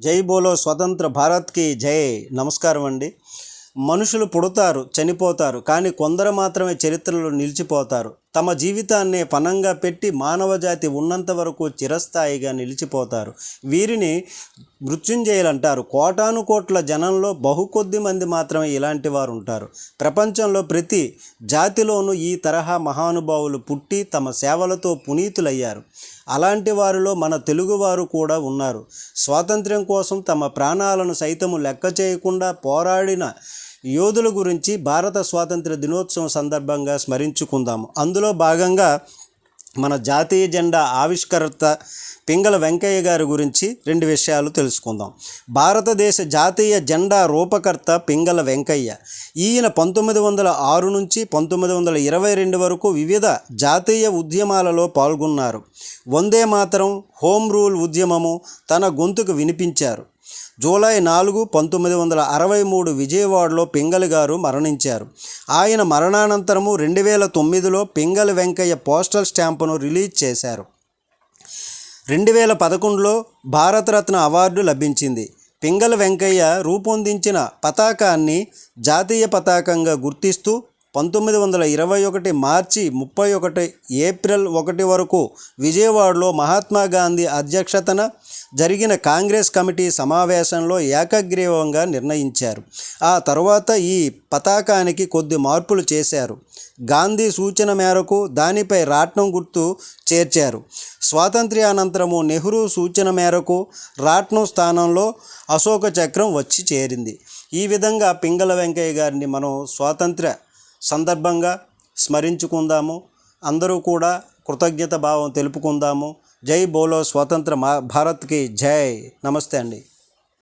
జై బోలో స్వతంత్ర భారత్కి జై. నమస్కారం అండి. మనుషులు పుడతారు చనిపోతారు కానీ కొందరు మాత్రమే చరిత్రలో నిలిచిపోతారు. తమ జీవితాన్ని పనంగా పెట్టి మానవజాతి ఉన్నంత వరకు చిరస్థాయిగా నిలిచిపోతారు. వీరిని మృత్యుంజయులంటారు. కోటాను కోట్ల జనంలో బహు కొద్ది మంది మాత్రమే ఇలాంటి వారు ఉంటారు ప్రపంచంలో ప్రతి జాతిలోనూ ఈ తరహా మహానుభావులు పుట్టి తమ సేవలతో పునీతులయ్యారు. అలాంటి వారిలో మన తెలుగువారు కూడా ఉన్నారు. స్వాతంత్ర్యం కోసం తమ ప్రాణాలను సైతము లెక్క చేయకుండా పోరాడిన యోధుల గురించి భారత స్వాతంత్ర దినోత్సవం సందర్భంగా స్మరించుకుందాము. అందులో భాగంగా మన జాతీయ జెండా ఆవిష్కర్త పింగళ వెంకయ్య గారి గురించి రెండు విషయాలు తెలుసుకుందాం. భారతదేశ జాతీయ జెండా రూపకర్త పింగళ వెంకయ్య. ఈయన పంతొమ్మిది వందల ఆరు నుంచి పంతొమ్మిది వందల ఇరవై రెండు వరకు వివిధ జాతీయ ఉద్యమాలలో పాల్గొన్నారు. వందే మాతరం హోమ్ రూల్ ఉద్యమము తన గొంతుకు వినిపించారు. జూలై నాలుగు పంతొమ్మిది వందల అరవై మూడు విజయవాడలో పింగళి గారు మరణించారు. ఆయన మరణానంతరము రెండు వేల తొమ్మిదిలో పింగళి వెంకయ్య పోస్టల్ స్టాంపును రిలీజ్ చేశారు. రెండు వేల పదకొండులో భారతరత్న అవార్డు లభించింది. పింగళ వెంకయ్య రూపొందించిన పతాకాన్ని జాతీయ పతాకంగా గుర్తిస్తూ పంతొమ్మిది వందల ఇరవై ఒకటి మార్చి ముప్పై ఒకటి ఏప్రిల్ ఒకటి వరకు విజయవాడలో మహాత్మా గాంధీ అధ్యక్షతన జరిగిన కాంగ్రెస్ కమిటీ సమావేశంలో ఏకగ్రీవంగా నిర్ణయించారు. ఆ తర్వాత ఈ పతాకానికి కొద్ది మార్పులు చేశారు. గాంధీ సూచన మేరకు దానిపై రాట్నం గుర్తు చేర్చారు. స్వాతంత్ర్యానంతరము నెహ్రూ సూచన మేరకు రాట్నం స్థానంలో అశోక చక్రం వచ్చి చేరింది. ఈ విధంగా పింగళ వెంకయ్య గారిని మనం స్వాతంత్ర సందర్భంగా స్మరించుకుందాము. అందరూ కూడా కృతజ్ఞత భావం తెలుపుకుందాము. జై బోలో స్వతంత్ర మా భారత్కి జై. నమస్తే అండి.